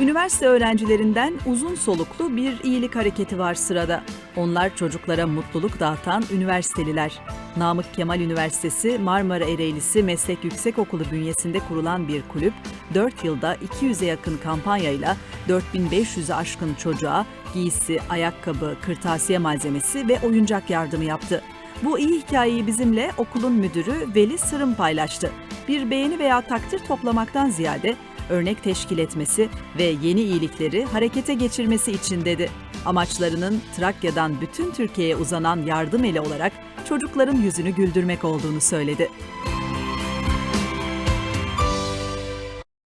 Üniversite öğrencilerinden uzun soluklu bir iyilik hareketi var sırada. Onlar çocuklara mutluluk dağıtan üniversiteliler. Namık Kemal Üniversitesi Marmara Ereğlisi Meslek Yüksekokulu bünyesinde kurulan bir kulüp, 4 yılda 200'e yakın kampanyayla 4500'e aşkın çocuğa giysi, ayakkabı, kırtasiye malzemesi ve oyuncak yardımı yaptı. Bu iyi hikayeyi bizimle okulun müdürü Veli Sırım paylaştı. Bir beğeni veya takdir toplamaktan ziyade örnek teşkil etmesi ve yeni iyilikleri harekete geçirmesi için dedi. Amaçlarının Trakya'dan bütün Türkiye'ye uzanan yardım eli olarak çocukların yüzünü güldürmek olduğunu söyledi.